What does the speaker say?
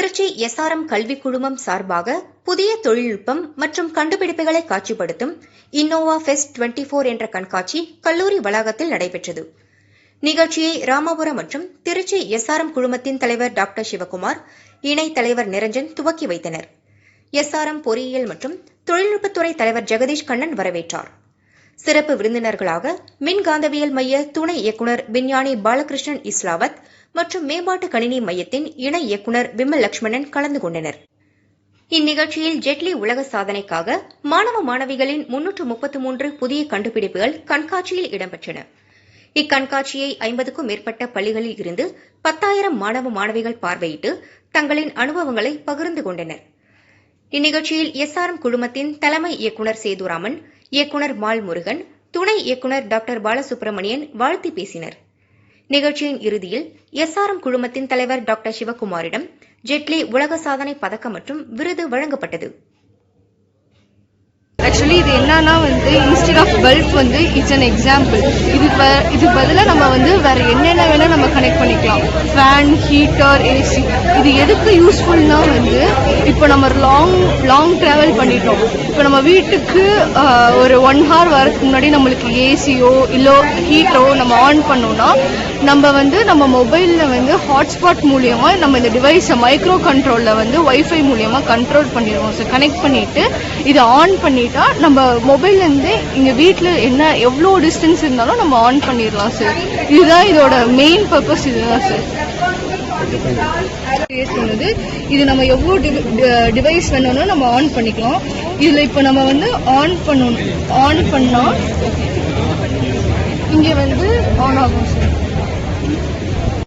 Trichy SRM கல்விக் குழுமம் சார்பாக புதிய தொழில்நுட்பம் மற்றும் கண்டுபிடிப்புகளை காட்சிப்படுத்தும் இன்னோவா ஃபெஸ்ட் 24 என்ற கண்காட்சி கல்லூரி வளாகத்தில் நடைபெற்றது. நிகழ்ச்சியை ராமபுரம் மற்றும் திருச்சி எஸ்ஆர்எம் குழுமத்தின் தலைவர் டாக்டர் சிவகுமார் இணைத் தலைவர் நிரஞ்சன் துவக்கி வைத்தனர். எஸ்ஆர்எம் பொறியியல் மற்றும் தொழில்நுட்பத்துறை தலைவர் ஜெகதீஷ் கண்ணன் வரவேற்றார். சிறப்பு விருந்தினர்களாக மின்காந்தவியல் மைய துணை இயக்குநர் விஞ்ஞானி பாலகிருஷ்ணன் இஸ்லாவத் மற்றும் மேம்பாட்டு கணினி மையத்தின் இணை இயக்குநர் விமல் லட்சுமணன் கலந்து கொண்டனர். இந்நிகழ்ச்சியில் ஜெட்லி உலக சாதனைக்காக மாணவ மாணவிகளின் முன்னூற்று முப்பத்து மூன்று புதிய கண்டுபிடிப்புகள் கண்காட்சியில் இடம்பெற்றன. இக்கண்காட்சியை ஐம்பதுக்கும் மேற்பட்ட பள்ளிகளில் இருந்து பத்தாயிரம் மாணவ மாணவிகள் பார்வையிட்டு தங்களின் அனுபவங்களை பகிர்ந்து கொண்டனர். இந்நிகழ்ச்சியில் எஸ்ஆர்எம் குழுமத்தின் தலைமை இயக்குநர் சேதுராமன் இயக்குநர் மால் முருகன் துணை இயக்குநர் டாக்டர் பாலசுப்ரமணியன் வாழ்த்தி பேசினர். நிகழ்ச்சியின் இறுதியில் எஸ்ஆர்எம் குழுமத்தின் தலைவர் டாக்டர் சிவகுமாரிடம் ஜெட்லி உலக சாதனை பதக்கம் மற்றும் விருது வழங்கப்பட்டது. என்னன்னா வந்து இன்ஸ்டெட் ஆஃப் பல்ப் வந்து இட்ஸ் அன் எக்ஸாம்பிள் இது ப- இது பதிலாக நம்ம வந்து வேற என்னென்ன வேணால் நம்ம கனெக்ட் பண்ணிக்கலாம். ஃபேன் ஹீட்டர் ஏசி இது எதுக்கு யூஸ்ஃபுல்னா வந்து இப்போ நம்ம லாங் லாங் ட்ராவல் பண்ணிட்டோம். இப்போ நம்ம வீட்டுக்கு ஒரு ஒன் ஹவர் வரதுக்கு முன்னாடி நம்மளுக்கு ஏசியோ இல்லை ஹீட்டரோ நம்ம ஆன் பண்ணோம்னா நம்ம வந்து நம்ம மொபைலில் வந்து ஹாட்ஸ்பாட் மூலியமாக நம்ம இந்த டிவைஸை மைக்ரோ கண்ட்ரோலில் வந்து ஒய்ஃபை மூலியமாக கண்ட்ரோல் பண்ணிடுவோம். சார் கனெக்ட் பண்ணிவிட்டு இதை ஆன் பண்ணிட்டா நம்ம மொபைல்லேருந்து இங்கே வீட்டில் என்ன எவ்வளோ டிஸ்டன்ஸ் இருந்தாலும் நம்ம ஆன் பண்ணிடலாம் சார் இதுதான் இதோட மெயின் பர்பஸ் இதுதான் சார் சொன்னது இது நம்ம எவ்வளோ டிவைஸ் வேணும்னா நம்ம ஆன் பண்ணிக்கலாம். இதில் இப்போ நம்ம வந்து ஆன் பண்ணணும் ஆன் பண்ணால் இங்கே வந்து ஆன் ஆகும் சார்